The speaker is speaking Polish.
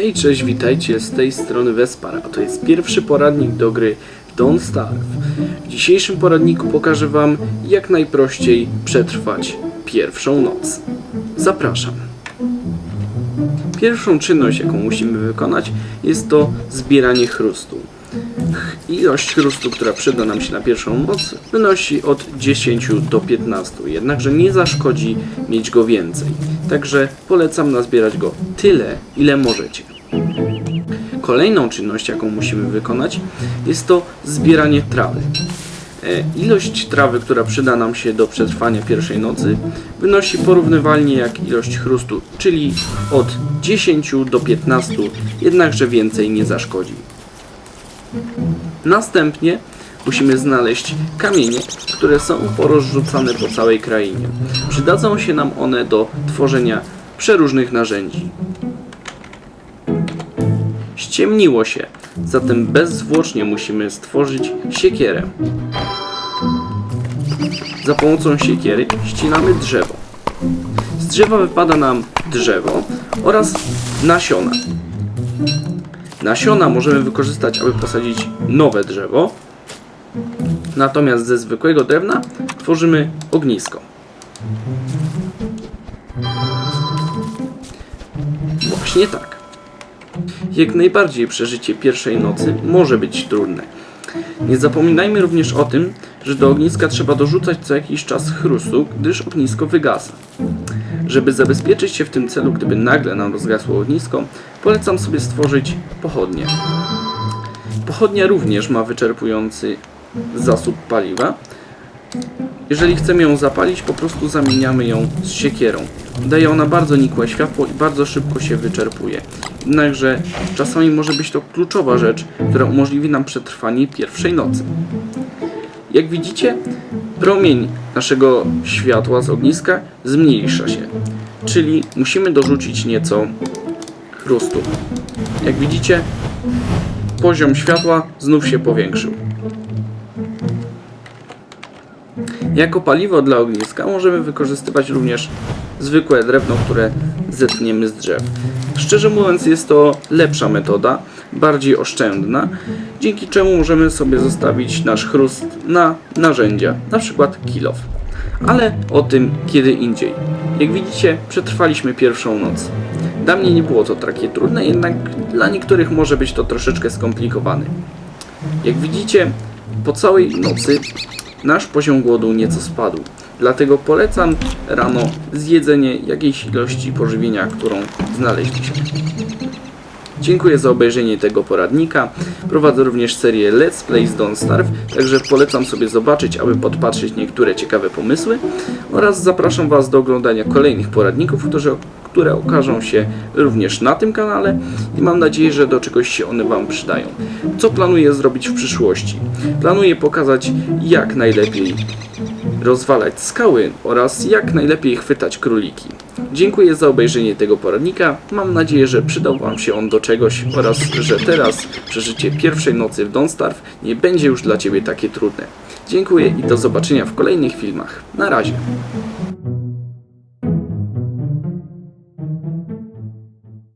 Hej, cześć, witajcie, z tej strony Vespar, a to jest pierwszy poradnik do gry Don't Starve. W dzisiejszym poradniku pokażę Wam, jak najprościej przetrwać pierwszą noc. Zapraszam. Pierwszą czynność, jaką musimy wykonać, jest to zbieranie chrustu. Ilość chrustu, która przyda nam się na pierwszą noc, wynosi od 10 do 15, jednakże nie zaszkodzi mieć go więcej. Także polecam nazbierać go tyle, ile możecie. Kolejną czynność, jaką musimy wykonać, jest to zbieranie trawy. E, Ilość trawy, która przyda nam się do przetrwania pierwszej nocy, wynosi porównywalnie jak ilość chrustu, czyli od 10 do 15, jednakże więcej nie zaszkodzi. Następnie musimy znaleźć kamienie, które są porozrzucane po całej krainie. Przydadzą się nam one do tworzenia przeróżnych narzędzi. Ściemniło się, zatem bezzwłocznie musimy stworzyć siekierę. Za pomocą siekiery ścinamy drzewo. Z drzewa wypada nam drzewo oraz nasiona. Nasiona możemy wykorzystać, aby posadzić nowe drzewo. Natomiast ze zwykłego drewna tworzymy ognisko. Właśnie tak. Jak najbardziej przeżycie pierwszej nocy może być trudne. Nie zapominajmy również o tym, że do ogniska trzeba dorzucać co jakiś czas chrustu, gdyż ognisko wygasa. Żeby zabezpieczyć się w tym celu, gdyby nagle nam rozgasło ognisko, polecam sobie stworzyć pochodnie. Pochodnia również ma wyczerpujący zasób paliwa. Jeżeli chcemy ją zapalić, po prostu zamieniamy ją z siekierą. Daje ona bardzo nikłe światło i bardzo szybko się wyczerpuje. Jednakże czasami może być to kluczowa rzecz, która umożliwi nam przetrwanie pierwszej nocy. Jak widzicie, promień naszego światła z ogniska zmniejsza się, czyli musimy dorzucić nieco chrustu. Jak widzicie, poziom światła znów się powiększył. Jako paliwo dla ogniska możemy wykorzystywać również zwykłe drewno, które zetniemy z drzew. Szczerze mówiąc, jest to lepsza metoda, bardziej oszczędna, dzięki czemu możemy sobie zostawić nasz chrust na narzędzia, na przykład kilof. Ale o tym kiedy indziej. Jak widzicie, przetrwaliśmy pierwszą noc. Dla mnie nie było to takie trudne, jednak dla niektórych może być to troszeczkę skomplikowane. Jak widzicie, po całej nocy nasz poziom głodu nieco spadł. Dlatego polecam rano zjedzenie jakiejś ilości pożywienia, którą znaleźliśmy. Dziękuję za obejrzenie tego poradnika. Prowadzę również serię Let's Play z Don't Starve, także polecam sobie zobaczyć, aby podpatrzeć niektóre ciekawe pomysły oraz zapraszam Was do oglądania kolejnych poradników, które, które okażą się również na tym kanale i mam nadzieję, że do czegoś się one Wam przydają. Co planuję zrobić w przyszłości? Planuję pokazać jak najlepiej rozwalać skały oraz jak najlepiej chwytać króliki. Dziękuję za obejrzenie tego poradnika. Mam nadzieję, że przydał Wam się on do czegoś oraz że teraz przeżycie pierwszej nocy w Don't Starve nie będzie już dla Ciebie takie trudne. Dziękuję i do zobaczenia w kolejnych filmach. Na razie.